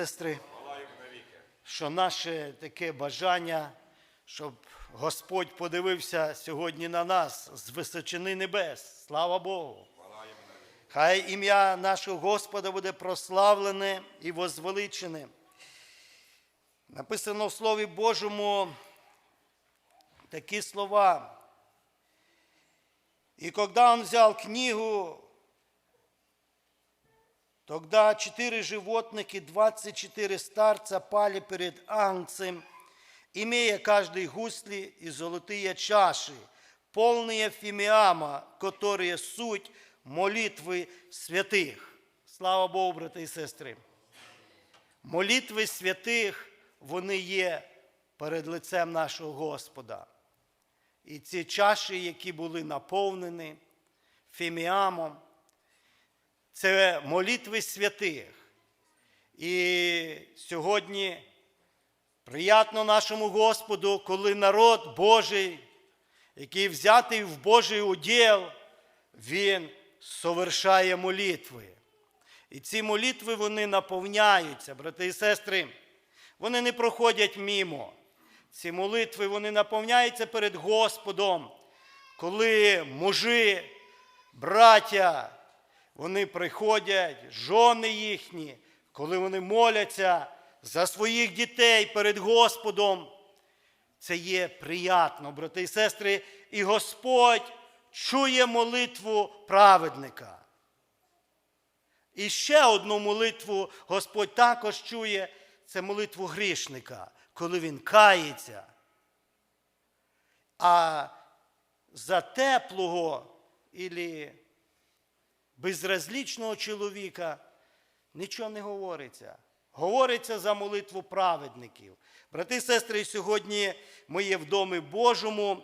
сестри, що наше таке бажання, щоб Господь подивився сьогодні на нас з височини небес. Слава Богу! Хай ім'я нашого Господа буде прославлене і возвеличене. Написано в Слові Божому такі слова. И когда он взял книгу, Тогда четыре животных и двадцать четыре старца пали перед Агнцем, имея каждый гусли и золотые чаши, полные фимиама, которые суть молитвы святых. Слава Богу, брати і сестри. Молитви святих, вони є перед лицем нашого Господа. І ці чаші, які були наповнені фіміамом, це молитви святих. І сьогодні приятно нашому Господу, коли народ Божий, який взятий в Божий уділ, він совершає молитви. І ці молитви вони наповняються, брати і сестри, вони не проходять мімо. Ці молитви вони наповняються перед Господом, коли мужи, браття, вони приходять, жони їхні, коли вони моляться за своїх дітей перед Господом. Це є приятно, брати і сестри, і Господь чує молитву праведника. І ще одну молитву Господь також чує це молитву грішника, коли він кається. А за теплого ілі безразлічного чоловіка нічого не говориться. Говориться за молитву праведників. Брати і сестри, сьогодні ми є в домі Божому.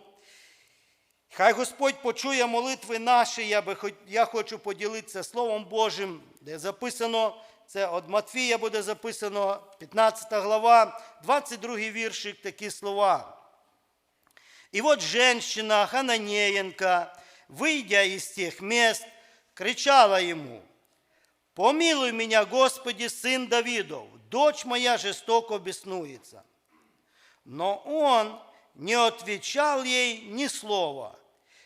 Хай Господь почує молитви наші. Я, би, я хочу поділитися Словом Божим, де записано, це від Матфія буде записано, 15 глава, 22 віршик, такі слова. И вот женщина Хананеенко, выйдя из тех мест, кричала ему, «Помилуй меня, Господи, сын Давидов, дочь моя жестоко беснуется». Но он не отвечал ей ни слова.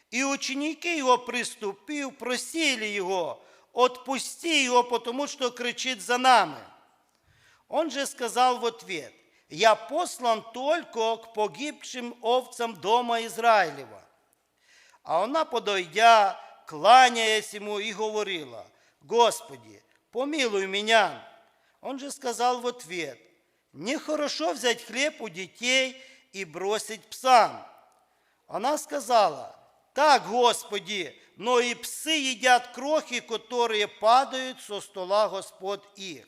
И ученики его, приступив, просили его, «Отпусти его, потому что кричит за нами». Он же сказал в ответ, «Я послан только к погибшим овцам дома Израилева». А она, подойдя, кланяясь ему, и говорила, «Господи, помилуй меня». Он же сказал в ответ, «Нехорошо взять хлеб у детей и бросить псам». Она сказала, «Так, Господи, но и псы едят крохи, которые падают со стола Господь их».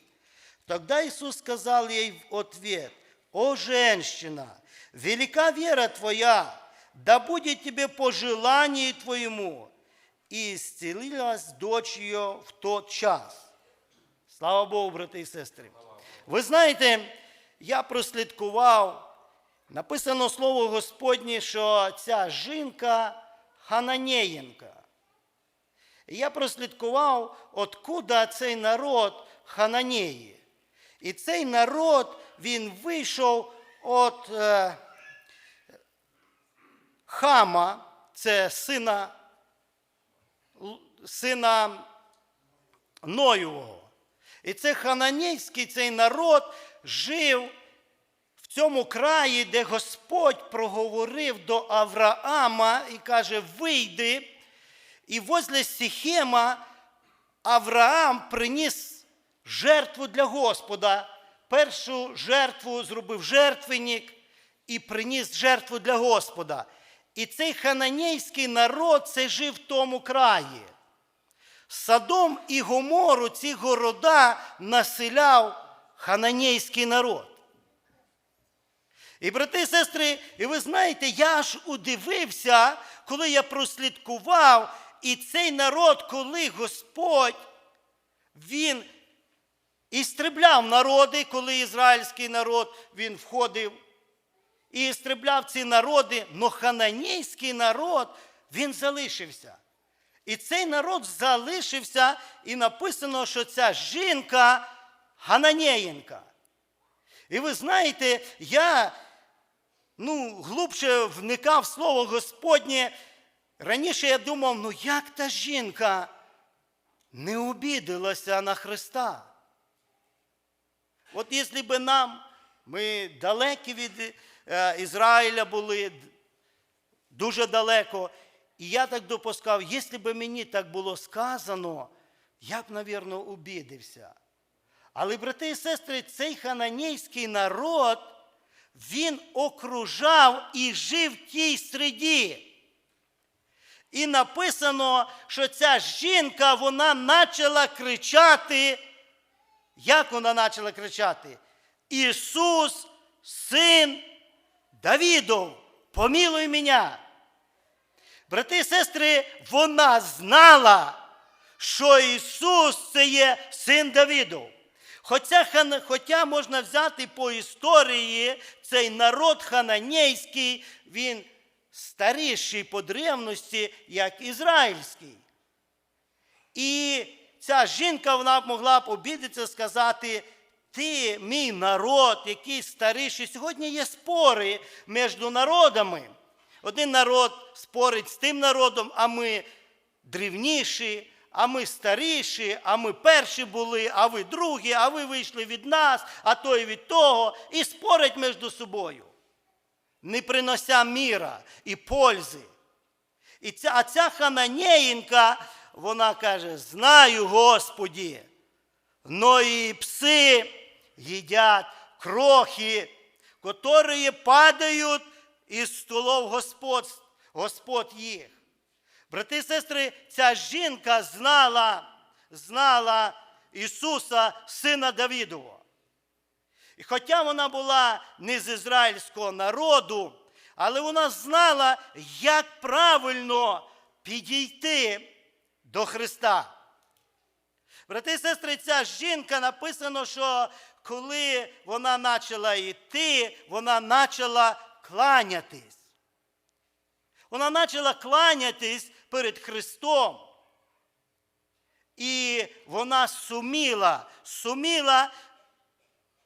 Тогда Иисус сказал ей в ответ, «О, женщина, велика вера твоя, да будет тебе по желанию твоему». И исцелилась дочь ее в тот час. Слава Богу, брати і сестри. Ви знаєте, я прослідкував, написано слово Господнє, що ця жінка Хананеєнка. І я прослідкував, откуда цей народ Хананеї. І цей народ, він вийшов від е, Хама, це сина, сина Ноєвого. І це хананейський цей народ жив в цьому краї, де Господь проговорив до Авраама і каже: вийди. І возле Сихема Авраам приніс жертву для Господа. Першу жертву зробив жертвенник і приніс жертву для Господа. І цей хананейський народ це жив в тому краї. Садом і Гомору ці города населяв хананейський народ. І, брати і сестри, і ви знаєте, я аж удивився, коли я прослідкував, і цей народ, коли Господь, він істребляв народи, коли ізраїльський народ він входив і істребляв ці народи, но хананейський народ він залишився. І цей народ залишився, і написано, що ця жінка Гананєєнка. І ви знаєте, я ну, глубше вникав в слово Господнє. Раніше я думав, ну як та жінка не обідалася на Христа? От якщо б нам, ми далекі від Ізраїля були, дуже далеко, і я так допускав, якщо б мені так було сказано, я б, навірно, обідався. Але, брати і сестри, цей хананейський народ, він окружав і жив в тій середі. І написано, що ця жінка, вона почала кричати. Як вона почала кричати? Ісус, син Давідов, помилуй мене. Брати і сестри, вона знала, що Ісус це є син Давідов. Хоча, хоча можна взяти по історії цей народ хананейський, він старіший по древності, як ізраїльський. І ця жінка вона могла б обідатися, сказати, ти мій народ, який старіший. Сьогодні є спори між народами. Один народ спорить з тим народом, а ми древніші, а ми старіші, а ми перші були, а ви другі, а ви вийшли від нас, а той від того, і спорять між собою, не принося міра і пользи. І ця, а ця хананеїнка, вона каже: Знаю, Господі, но і пси їдять крохи, которые падають із столов Господь, Господь їх. Брати і сестри, ця жінка знала, знала Ісуса, сина Давідова. І хоча вона була не з ізраїльського народу, але вона знала, як правильно підійти до Христа. Брати і сестри, ця жінка написано, що коли вона почала йти, вона почала кланятись. Вона почала кланятись перед Христом. І вона суміла, суміла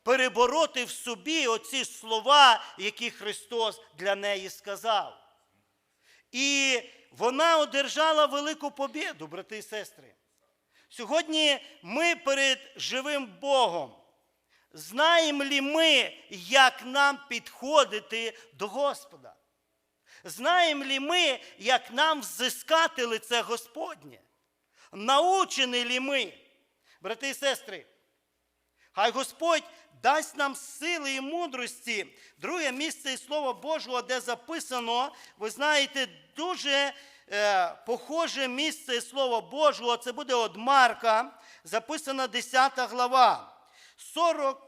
перебороти в собі оці слова, які Христос для неї сказав. І вона одержала велику побіду, брати і сестри. Сьогодні ми перед живим Богом. Знаємо ли ми, як нам підходити до Господа? Знаємо ли ми, як нам взискати лице Господнє? Научені ли ми, брати і сестри? Хай Господь дасть нам сили і мудрості. Друге місце із Слова Божого, де записано, ви знаєте, дуже е, похоже місце із Слова Божого, це буде від Марка, записана 10 глава, 40,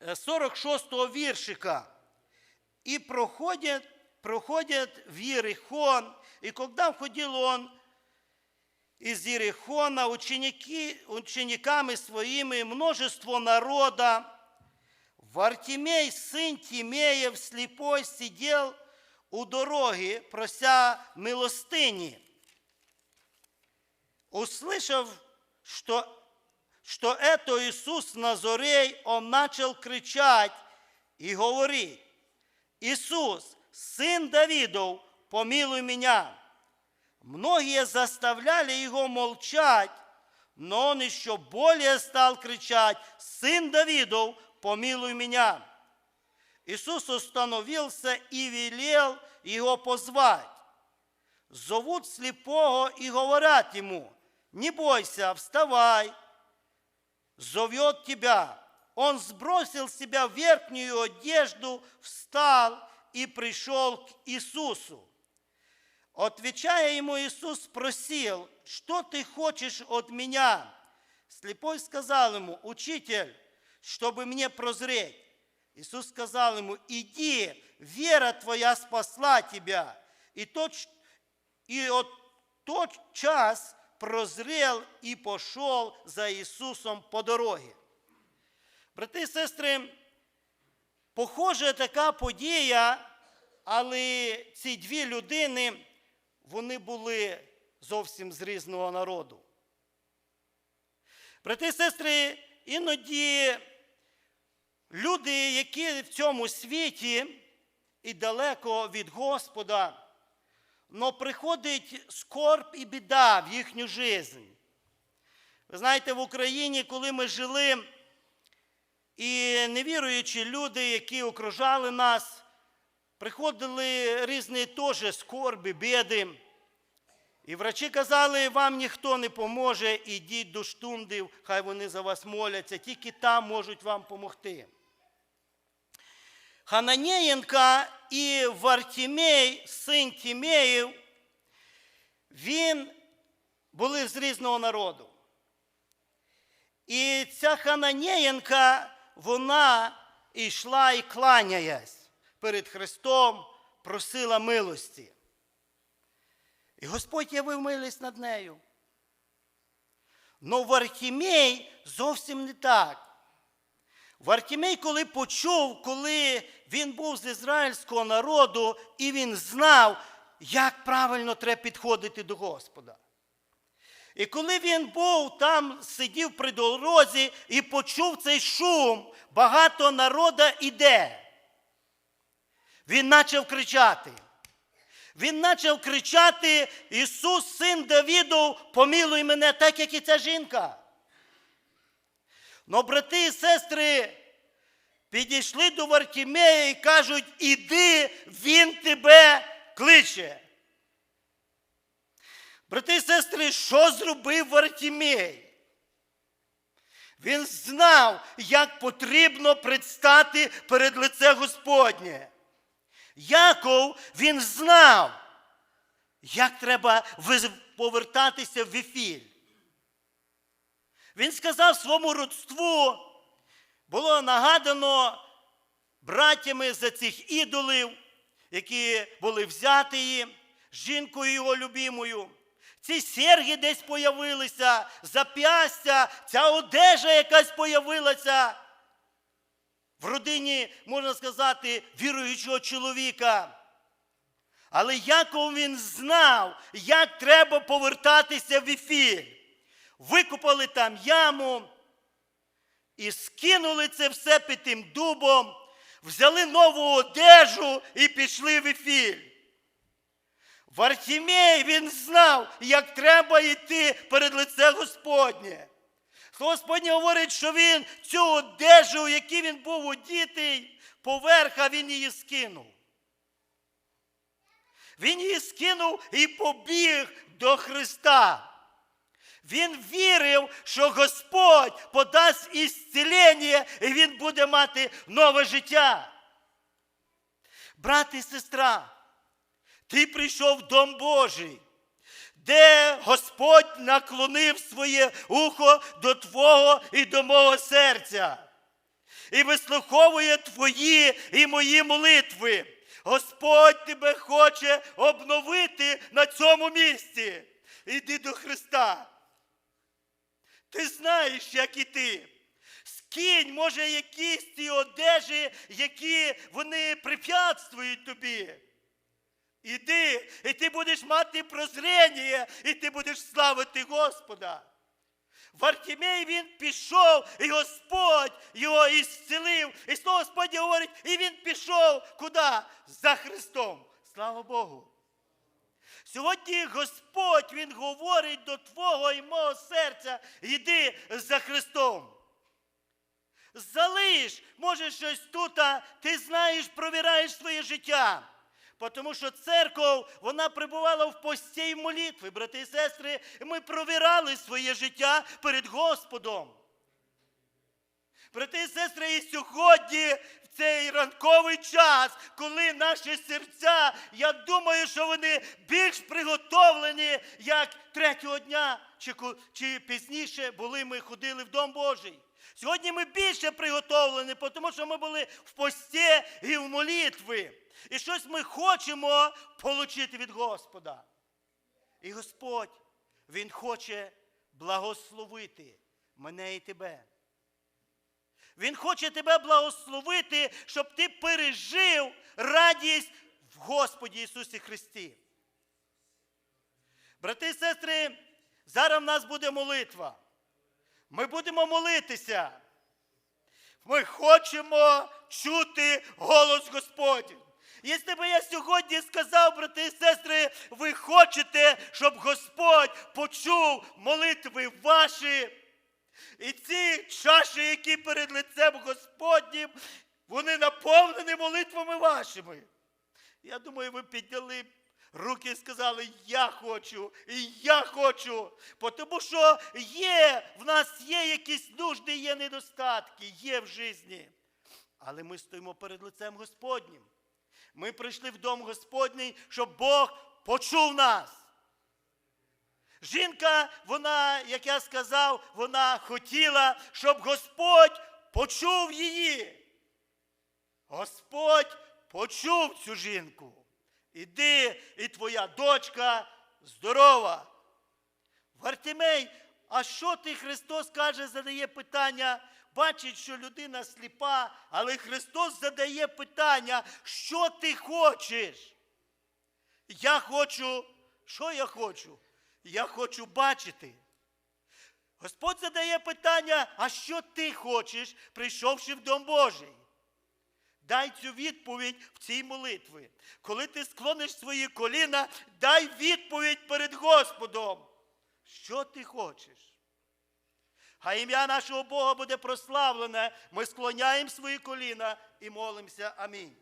е, 46 віршика. И проходят, проходят в Иерихон, и когда входил он из Иерихона ученики, учениками своими множество народа, Вартимей, сын Тимеев, слепой, сидел у дороги, прося милостыни. Услышав, что, что это Иисус Назорей, он начал кричать и говорить, Иисус, сын Давидов, помилуй меня. Многие заставляли его молчать, но он еще более стал кричать, сын Давидов, помилуй меня. Иисус остановился и велел его позвать. Зовут слепого и говорят ему, не бойся, вставай, зовет тебя. Он сбросил с себя верхнюю одежду, встал и пришел к Иисусу. Отвечая ему, Иисус спросил, что ты хочешь от меня? Слепой сказал ему, учитель, чтобы мне прозреть. Иисус сказал ему, иди, вера твоя спасла тебя. И, тот, и от тот час прозрел и пошел за Иисусом по дороге. Брати і сестри, похожа така подія, але ці дві людини, вони були зовсім з різного народу. Брати і сестри, іноді люди, які в цьому світі і далеко від Господа, но приходить скорб і біда в їхню жизнь. Ви знаєте, в Україні, коли ми жили, і невіруючі люди, які окружали нас, приходили різні теж скорби, біди. І врачі казали, вам ніхто не поможе, ідіть до штундів, хай вони за вас моляться, тільки там можуть вам допомогти. Хананєєнка і Вартімей, син Тімеїв, він були з різного народу. І ця Хананєєнка, вона йшла і кланяясь перед Христом, просила милості. І Господь явив милість над нею. Но Вартімей зовсім не так. Вартімей, коли почув, коли він був з ізраїльського народу, і він знав, як правильно треба підходити до Господа. І коли він був там, сидів при дорозі і почув цей шум, багато народа іде. Він почав кричати. Він почав кричати: Ісус, син Давідов, помилуй мене, так як і ця жінка. Но брати і сестри підійшли до Вартімея і кажуть, іди, він тебе кличе. Брати і сестри, що зробив Вартімей? Він знав, як потрібно предстати перед лице Господнє. Яков він знав, як треба повертатися в ефіль. Він сказав своєму родству, було нагадано братями за цих ідолів, які були взяті жінкою його любимою. Ці серги десь появилися, зап'ястя, ця одежа якась появилася в родині, можна сказати, віруючого чоловіка. Але Яков він знав, як треба повертатися в ефір. Викопали там яму і скинули це все під тим дубом, взяли нову одежу і пішли в ефір. Вартімей він знав, як треба йти перед лице Господнє. Господнє говорить, що він цю одежу, в якій він був одітий, поверха він її скинув. Він її скинув і побіг до Христа. Він вірив, що Господь подасть ісцілення, і він буде мати нове життя. Брат і сестра, ти прийшов в Дом Божий, де Господь наклонив своє ухо до Твого і до мого серця, і вислуховує твої і мої молитви. Господь тебе хоче обновити на цьому місці. Іди до Христа. Ти знаєш, як іти. Скинь, може, якісь ті одежі, які вони препятствують тобі. Іди, і ти будеш мати прозріння, і ти будеш славити Господа. Вартімей він пішов, і Господь його ісцелив. І слово Господь говорить, і він пішов куди? За Христом. Слава Богу. Сьогодні Господь Він говорить до Твого і мого серця, йди за Христом. Залиш, може, щось тут, а ти знаєш, провіраєш своє життя. Тому що церков, вона перебувала в пості і молитві, брати і сестри, ми провірали своє життя перед Господом. Брати і сестри, і сьогодні, цей ранковий час, коли наші серця, я думаю, що вони більш приготовлені, як третього дня, чи, чи пізніше були ми ходили в Дом Божий. Сьогодні ми більше приготовлені, тому що ми були в пості і в молитві. І щось ми хочемо отримати від Господа. І Господь, Він хоче благословити мене і тебе. Він хоче тебе благословити, щоб ти пережив радість в Господі Ісусі Христі. Брати і сестри, зараз в нас буде молитва. Ми будемо молитися. Ми хочемо чути голос Господній. Якщо би я сьогодні сказав, брати і сестри, ви хочете, щоб Господь почув молитви ваші, і ці чаші, які перед лицем Господнім, вони наповнені молитвами вашими. Я думаю, ви підняли руки і сказали, я хочу, і я хочу. Тому що є, в нас є якісь нужди, є недостатки, є в житті. Але ми стоїмо перед лицем Господнім. Ми прийшли в дом Господній, щоб Бог почув нас. Жінка, вона, як я сказав, вона хотіла, щоб Господь почув її. Господь почув цю жінку. Іди, і твоя дочка здорова. Вартимей, а що ти Христос каже, задає питання? Бачить, що людина сліпа, але Христос задає питання, що ти хочеш? Я хочу, що я хочу? Я хочу бачити. Господь задає питання, а що ти хочеш, прийшовши в Дом Божий? Дай цю відповідь в цій молитві. Коли ти склониш свої коліна, дай відповідь перед Господом. Що ти хочеш? А ім'я нашого Бога буде прославлене. Ми склоняємо свої коліна і молимося. Амінь.